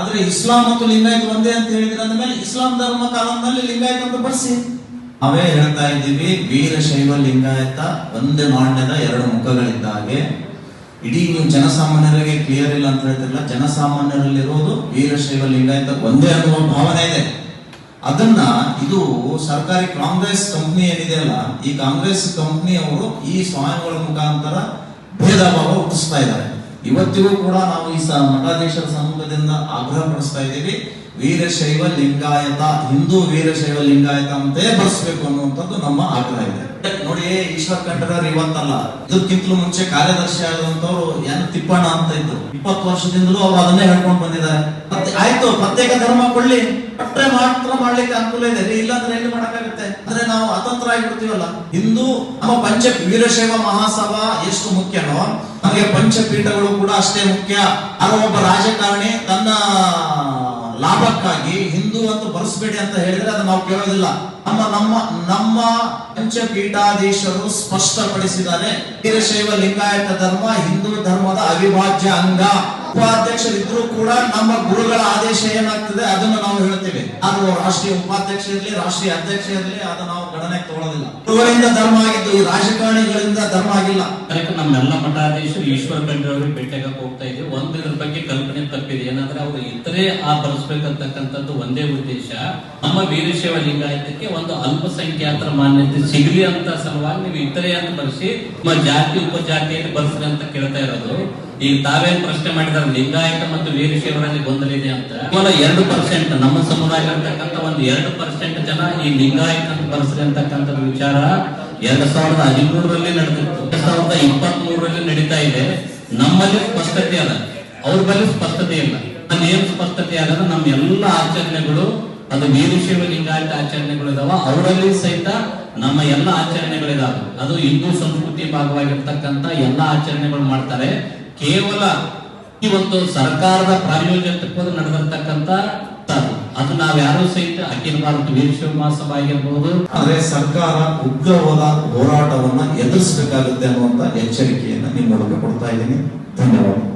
ಆದ್ರೆ ಇಸ್ಲಾಂ ಮತ್ತು ಲಿಂಗಾಯತ ಒಂದೇ ಅಂತ ಹೇಳಿದ್ರೆ ಅಂದ್ಮೇಲೆ ಇಸ್ಲಾಂ ಧರ್ಮ ಕಾಲದಲ್ಲಿ ಲಿಂಗಾಯತ ಅಂತ ಬರ್ಸಿ. ಅವೇ ಹೇಳ್ತಾ ಇದ್ದೀವಿ ವೀರಶೈವ ಲಿಂಗಾಯತ ಒಂದೇ ಮಾಂಡ್ಯದ ಎರಡು ಮುಖಗಳಿದ್ದಾಗೆ. ಇಡೀ ನೀವು ಜನಸಾಮಾನ್ಯರಿಗೆ ಕ್ಲಿಯರ್ ಇಲ್ಲ ಅಂತ ಹೇಳ್ತಿರಲ್ಲ, ಜನಸಾಮಾನ್ಯರಲ್ಲಿರೋದು ವೀರಶೈವ ಲಿಂಗಾಯತ ಒಂದೇ ಅನ್ನುವ ಭಾವನೆ ಇದೆ. ಅದನ್ನ ಇದು ಸರ್ಕಾರಿ ಕಾಂಗ್ರೆಸ್ ಕಂಪ್ನಿ ಏನಿದೆಯಲ್ಲ ಈ ಕಾಂಗ್ರೆಸ್ ಕಂಪ್ನಿಯವರು ಈ ಸ್ವಾಮಿಗಳ ಮುಖಾಂತರ ಭೇದ ಭಾವ ಹುಟ್ಟಿಸ್ತಾ ಇದ್ದಾರೆ. ಇವತ್ತಿಗೂ ಕೂಡ ನಾವು ಈ ಮಠಾಧೀಶರ ಸಮೂಹದಿಂದ ಆಗ್ರಹ ಪಡಿಸ್ತಾ ಇದ್ದೀವಿ. ವೀರಶೈವ ಲಿಂಗಾಯತ, ಹಿಂದೂ ವೀರಶೈವ ಲಿಂಗಾಯತ ಅಂತೇ ಬರ್ಸ್ಬೇಕು ಅನ್ನುವಂಥದ್ದು ನಮ್ಮ ಆಗ್ರಹ ಇದೆ. ನೋಡಿ ಈಶ್ವರ್ ಖಂಡ್ರರ್ ಇವತ್ತಲ್ಲ. ಇದಕ್ಕಿಂತಲೂ ಮುಂಚೆ ಕಾರ್ಯದರ್ಶಿ ಆದಂತವ್ರು ಏನ್ ತಿಪ್ಪಣ್ಣ ಅಂತ ಇದ್ರು. ಇಪ್ಪತ್ತು ವರ್ಷದಿಂದಲೂ ಅವ್ರು ಅದನ್ನೇ ಹೇಳ್ಕೊಂಡು ಬಂದಿದ್ದಾರೆ. ಮತ್ತೆ ಆಯ್ತು, ಪ್ರತ್ಯೇಕ ಧರ್ಮ ಕೊಳ್ಳಿ ಅಟ್ರೆ ಮಾತ್ರ ಮಾಡ್ಲಿಕ್ಕೆ ಅನುಕೂಲ ಇದೆ. ಇಲ್ಲಾಂದ್ರೆ ಎಲ್ಲಿ ಮಾಡಕ್ಕಾಗುತ್ತೆ? ಅಂದ್ರೆ ನಾವು ಅತಂತ್ರ ಆಗಿಬಿಡ್ತೀವಲ್ಲ. ಹಿಂದೂ, ನಮ್ಮ ಪಂಚ ವೀರಶೈವ ಮಹಾಸಭಾ ಎಷ್ಟು ಮುಖ್ಯನೋ, ನಮಗೆ ಪಂಚಪೀಠಗಳು ಕೂಡ ಅಷ್ಟೇ ಮುಖ್ಯ. ಅದರ ಒಬ್ಬ ರಾಜಕಾರಣಿ ತನ್ನ ಲಾಭಕ್ಕಾಗಿ ಹಿಂದೂ ಅಂತ ಬರೆಸ್ಬೇಡಿ ಅಂತ ಹೇಳಿದ್ರೆ ಅದು ನಾವು ಕೇಳೋದಿಲ್ಲ. ನಮ್ಮ ನಮ್ಮ ನಮ್ಮ ಪಂಚಪೀಠಾಧೀಶರು ಸ್ಪಷ್ಟಪಡಿಸಿದ್ದಾರೆ ವೀರಶೈವ ಲಿಂಗಾಯತ ಧರ್ಮ ಹಿಂದೂ ಧರ್ಮದ ಅವಿಭಾಜ್ಯ ಅಂಗ. ಉಪಾಧ್ಯಕ್ಷರಿದ್ರು ಕೂಡ ನಮ್ಮ ಗುರುಗಳ ಆದೇಶ ಏನಾಗ್ತದೆ ಅದನ್ನು ನಾವು ಹೇಳ್ತೇವೆ. ಅದು ರಾಷ್ಟ್ರೀಯ ಉಪಾಧ್ಯಕ್ಷ ಇರಲಿ, ರಾಷ್ಟ್ರೀಯ ಅಧ್ಯಕ್ಷ ಇರಲಿ, ಅದು ನಾವು ಗಣನೆ ತಗೊಳ್ಳೋದಿಲ್ಲ ಗುರುಗಳಿಂದ ಧರ್ಮ ಆಗಿದ್ದು ಈ ರಾಜಕಾರಣಿಗಳಿಂದ ಧರ್ಮ ಆಗಿಲ್ಲ. ನಮ್ಮೆಲ್ಲ ಮಠಾಧೀಶರು ಈಶ್ವರ ಖಂಡ್ರೆ ಅವರಿಗೆ ಭೇಟಿಯಾಗಕ್ಕೆ ಹೋಗ್ತಾ ಇದ್ದೀವಿ. ಒಂದು ಇದ್ರ ಬಗ್ಗೆ ಕಲ್ಪನೆ ತಪ್ಪಿದೆ. ಏನಂದ್ರೆ ಅವರು ಇತರೆ ಆ ಬಳಸ್ಬೇಕಂತಕ್ಕಂಥದ್ದು ಒಂದೇ ಉದ್ದೇಶ. ನಮ್ಮ ವೀರಶೈವ ಲಿಂಗಾಯತಕ್ಕೆ ಒಂದು ಅಲ್ಪಸಂಖ್ಯಾತರ ಮಾನ್ಯತೆ ಸಿಗಲಿ ಅಂತ ಸಲುವಾಗಿ ನೀವು ಇತರೆ ಅಂತ ಬಳಸಿ ನಿಮ್ಮ ಜಾತಿ, ಉಪಜಾತಿಯಲ್ಲಿ ಬಳಸ್ರಿ ಅಂತ ಕೇಳ್ತಾ ಇರೋದು. ಈಗ ತಾವೇನ್ ಪ್ರಶ್ನೆ ಮಾಡಿದಾರೆ ಲಿಂಗಾಯತ ಮತ್ತು ವೀರಶೈವರಲ್ಲಿ ಗೊಂದಲ ಇದೆ ಅಂತ. ಕೇವಲ ಎರಡು ಪರ್ಸೆಂಟ್ ನಮ್ಮ ಸಮುದಾಯ ಇರ್ತಕ್ಕಂಥ ಒಂದು ಎರಡು ಪರ್ಸೆಂಟ್ ಜನ ಈ ಲಿಂಗಾಯತ ಅಂತ ಬಳಸ್ರಿ ಅಂತಕ್ಕಂಥ ವಿಚಾರ ಎರಡ್ ಸಾವಿರದ ಹದಿಮೂರರಲ್ಲಿ ನಡೆದಿತ್ತು. ಎರಡ್ ಸಾವಿರದ ಇಪ್ಪತ್ತ್ ಮೂರರಲ್ಲಿ ನಡೀತಾ ಇದೆ. ನಮ್ಮಲ್ಲಿ ಸ್ಪಷ್ಟತೆ ಅದ ಅವ್ರ ಬಳಿ ಸ್ಪಷ್ಟತೆ ಇಲ್ಲ. ಅಲ್ಲಿ ಏನ್ ಸ್ಪಷ್ಟತೆ ಅದ ನಮ್ಮ ಎಲ್ಲ ಆಚರಣೆಗಳು, ಅದು ವೀರಶೈವ ಲಿಂಗಾಯತ ಆಚರಣೆಗಳು ಇದಾವ. ಅವರಲ್ಲಿ ಸಹಿತ ನಮ್ಮ ಎಲ್ಲ ಆಚರಣೆಗಳಿದಾವೆ. ಅದು ಹಿಂದೂ ಸಂಸ್ಕೃತಿ ಭಾಗವಾಗಿರ್ತಕ್ಕಂಥ ಎಲ್ಲ ಆಚರಣೆಗಳು ಮಾಡ್ತಾರೆ. ಕೇವಲ ಈ ಒಂದು ಸರ್ಕಾರದ ಪ್ರಾಯೋಜಕತ್ವದ ನಡೆದಿರ್ತಕ್ಕಂಥ ಅದು. ನಾವು ನಾವ್ಯಾರು ಸಹಿತ ಅಖಿಲ ಭಾರತ ವೀರಶೈವ ಸಭಾ ಆಗಿರ್ಬೋದು. ಆದ್ರೆ ಸರ್ಕಾರ ಉಗ್ರವಾದ ಹೋರಾಟವನ್ನ ಎದುರಿಸಬೇಕಾಗುತ್ತೆ ಅನ್ನುವಂತ ಎಚ್ಚರಿಕೆಯನ್ನ ನಿಮ್ಮ ಮೂಲಕ ಕೊಡ್ತಾ ಇದ್ದೀನಿ. ಧನ್ಯವಾದ.